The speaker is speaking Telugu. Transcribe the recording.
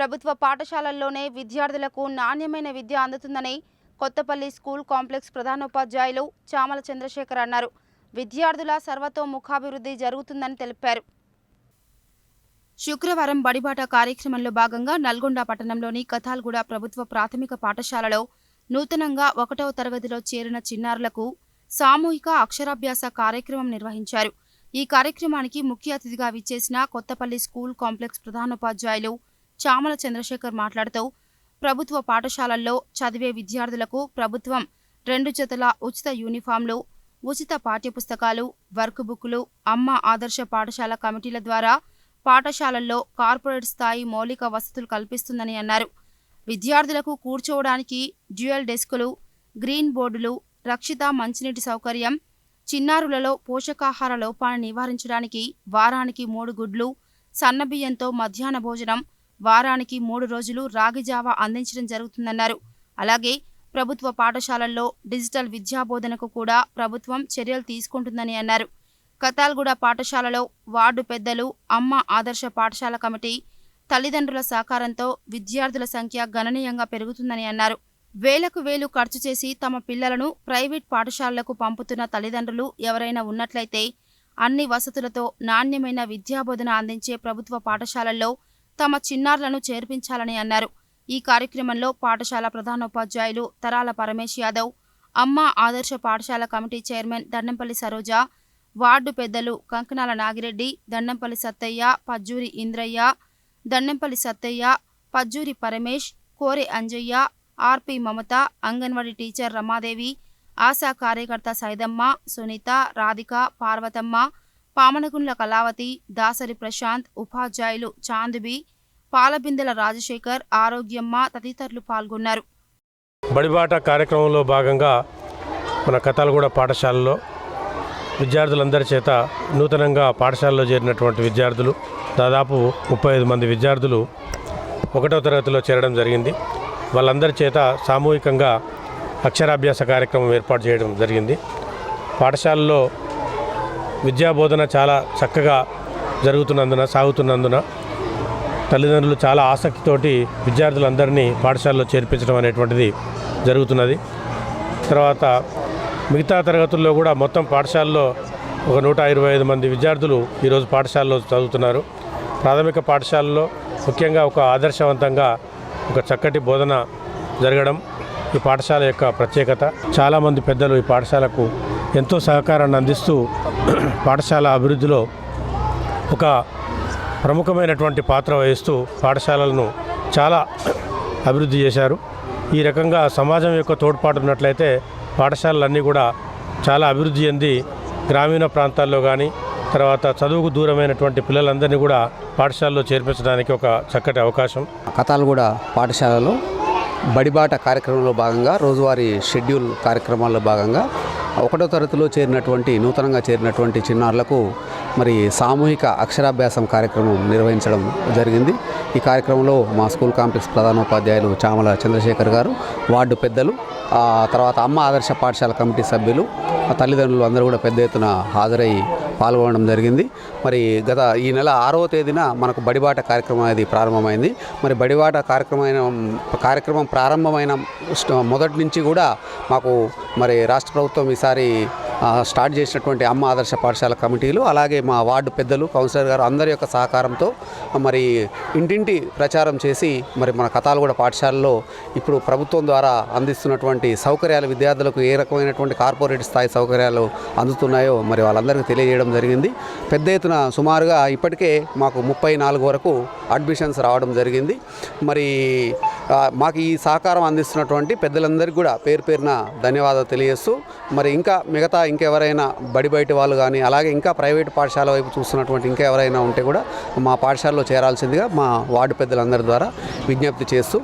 ప్రభుత్వ పాఠశాలల్లోనే విద్యార్థులకు నాణ్యమైన విద్య అందుతుందని కొత్తపల్లి స్కూల్ కాంప్లెక్స్ ప్రధానోపాధ్యాయులు చామల చంద్రశేఖర్ అన్నారు. విద్యార్థుల సర్వతోముఖాభివృద్ధి జరుగుతుందని తెలిపారు. శుక్రవారం బడిబాట కార్యక్రమంలో భాగంగా నల్గొండ పట్టణంలోని కథాల్గూడ ప్రభుత్వ ప్రాథమిక పాఠశాలలో నూతనంగా ఒకటవ తరగతిలో చేరిన చిన్నారులకు సామూహిక అక్షరాభ్యాస కార్యక్రమం నిర్వహించారు. ఈ కార్యక్రమానికి ముఖ్య అతిథిగా విచ్చేసిన కొత్తపల్లి స్కూల్ కాంప్లెక్స్ ప్రధానోపాధ్యాయులు చామల చంద్రశేఖర్ మాట్లాడుతూ ప్రభుత్వ పాఠశాలల్లో చదివే విద్యార్థులకు ప్రభుత్వం రెండు జతల ఉచిత యూనిఫామ్లు ఉచిత పాఠ్యపుస్తకాలు వర్క్ బుక్లు అమ్మ ఆదర్శ పాఠశాల కమిటీల ద్వారా పాఠశాలల్లో కార్పొరేట్ స్థాయి మౌలిక వసతులు కల్పిస్తుందని అన్నారు. విద్యార్థులకు కూర్చోవడానికి డ్యూయల్ డెస్కులు గ్రీన్ బోర్డులు రక్షిత మంచినీటి సౌకర్యం చిన్నారులలో పోషకాహార లోపాన్ని నివారించడానికి వారానికి మూడు గుడ్లు సన్నబియ్యంతో మధ్యాహ్న భోజనం వారానికి మూడు రోజులు రాగి జావా అందించడం జరుగుతుందన్నారు. అలాగే ప్రభుత్వ పాఠశాలల్లో డిజిటల్ విద్యాబోధనకు కూడా ప్రభుత్వం చర్యలు తీసుకుంటుందని అన్నారు. కతాల్గూడ పాఠశాలలో వార్డు పెద్దలు అమ్మ ఆదర్శ పాఠశాల కమిటీ తల్లిదండ్రుల సహకారంతో విద్యార్థుల సంఖ్య గణనీయంగా పెరుగుతుందని అన్నారు. వేలకు వేలు ఖర్చు చేసి తమ పిల్లలను ప్రైవేట్ పాఠశాలలకు పంపుతున్న తల్లిదండ్రులు ఎవరైనా ఉన్నట్లయితే అన్ని వసతులతో నాణ్యమైన విద్యాబోధన అందించే ప్రభుత్వ పాఠశాలల్లో తమ చిన్నారులను చేర్పించాలని అన్నారు. ఈ కార్యక్రమంలో పాఠశాల ప్రధానోపాధ్యాయులు తరాల పరమేశ్ యాదవ్ అమ్మ ఆదర్శ పాఠశాల committee chairman Dandampalli Saroja ward పెద్దలు Kankanala Nagireddy Dandampalli Sattaiah Pajjuri Indraiah Dandampalli Sattaiah Pajjuri Paramesh Kori Anjaiah RP Mamata anganwadi teacher Ramadevi ASHA కార్యకర్త సైదమ్మ సునీత రాధిక పార్వతమ్మ పామనగుండ్ల కళావతి దాసరి ప్రశాంత్ ఉపాధ్యాయులు చాందుబి పాలబిందెల రాజశేఖర్ ఆరోగ్యమ్మ తదితరులు పాల్గొన్నారు. బడిబాట కార్యక్రమంలో భాగంగా మన కథలగూడ పాఠశాలలో విద్యార్థులందరి చేత నూతనంగా పాఠశాలలో చేరినటువంటి విద్యార్థులు దాదాపు ముప్పై ఐదు మంది విద్యార్థులు ఒకటో తరగతిలో చేరడం జరిగింది. వాళ్ళందరి చేత సామూహికంగా అక్షరాభ్యాస కార్యక్రమం ఏర్పాటు చేయడం జరిగింది. పాఠశాలలో విద్యాబోధన చాలా చక్కగా జరుగుతున్నందున సాగుతున్నందున తల్లిదండ్రులు చాలా ఆసక్తితోటి విద్యార్థులందరినీ పాఠశాలలో చేర్పించడం అనేటువంటిది జరుగుతున్నది. తర్వాత మిగతా తరగతుల్లో కూడా మొత్తం పాఠశాలలో ఒక నూట ఇరవై ఐదు మంది విద్యార్థులు ఈరోజు పాఠశాలలో చదువుతున్నారు. ప్రాథమిక పాఠశాలలో ముఖ్యంగా ఒక ఆదర్శవంతంగా ఒక చక్కటి బోధన జరగడం ఈ పాఠశాల యొక్క ప్రత్యేకత. చాలామంది పెద్దలు ఈ పాఠశాలకు ఎంతో సహకారాన్ని అందిస్తూ పాఠశాల అభివృద్ధిలో ఒక ప్రముఖమైనటువంటి పాత్ర వహిస్తూ పాఠశాలలను చాలా అభివృద్ధి చేశారు. ఈ రకంగా సమాజం యొక్క తోడ్పాటు ఉన్నట్లయితే పాఠశాలలన్నీ కూడా చాలా అభివృద్ధి చెంది గ్రామీణ ప్రాంతాల్లో కానీ తర్వాత చదువుకు దూరమైనటువంటి పిల్లలందరినీ కూడా పాఠశాలలో చేర్పించడానికి ఒక చక్కటి అవకాశం. కథాలగూడ పాఠశాలలో బడిబాట కార్యక్రమంలో భాగంగా రోజువారీ షెడ్యూల్ కార్యక్రమాల్లో భాగంగా ఒకటో తరగతిలో చేరినటువంటి నూతనంగా చేరినటువంటి చిన్నారులకు మరి సామూహిక అక్షరాభ్యాసం కార్యక్రమం నిర్వహించడం జరిగింది. ఈ కార్యక్రమంలో మా స్కూల్ కాంప్లెక్స్ ప్రధానోపాధ్యాయులు చామల చంద్రశేఖర్ గారు వార్డు పెద్దలు తర్వాత అమ్మ ఆదర్శ పాఠశాల కమిటీ సభ్యులు తల్లిదండ్రులు అందరూ కూడా పెద్ద ఎత్తున హాజరై పాల్గొనడం జరిగింది. మరి గత ఈ నెల ఆరవ తేదీన మనకు బడిబాట కార్యక్రమం అనేది ప్రారంభమైంది. మరి బడిబాట కార్యక్రమమైన కార్యక్రమం ప్రారంభమైన మొదటి నుంచి కూడా మాకు మరి రాష్ట్ర ప్రభుత్వం ఈసారి స్టార్ట్ చేసినటువంటి అమ్మ ఆదర్శ పాఠశాల కమిటీలు అలాగే మా వార్డు పెద్దలు కౌన్సిలర్ గారు అందరి యొక్క సహకారంతో మరి ఇంటింటి ప్రచారం చేసి మరి మన కథాలగూడ పాఠశాలలో ఇప్పుడు ప్రభుత్వం ద్వారా అందిస్తున్నటువంటి సౌకర్యాలు విద్యార్థులకు ఏ రకమైనటువంటి కార్పొరేట్ స్థాయి సౌకర్యాలు అందుతున్నాయో మరి వాళ్ళందరికీ తెలియజేయడం జరిగింది. పెద్ద ఎత్తున సుమారుగా ఇప్పటికే మాకు ముప్పై నాలుగు వరకు అడ్మిషన్స్ రావడం జరిగింది. మరి మాకు ఈ సహకారం అందిస్తున్నటువంటి పెద్దలందరికీ కూడా పేరు పేరున ధన్యవాదాలు తెలియజేస్తూ మరి ఇంకా మిగతా ఇంకెవరైనా బడి బయట వాళ్ళు కానీ అలాగే ఇంకా ప్రైవేట్ పాఠశాల వైపు చూస్తున్నటువంటి ఇంకా ఎవరైనా ఉంటే కూడా మా పాఠశాలలో చేరాల్సిందిగా మా వార్డు పెద్దలందరి ద్వారా విజ్ఞప్తి చేస్తూ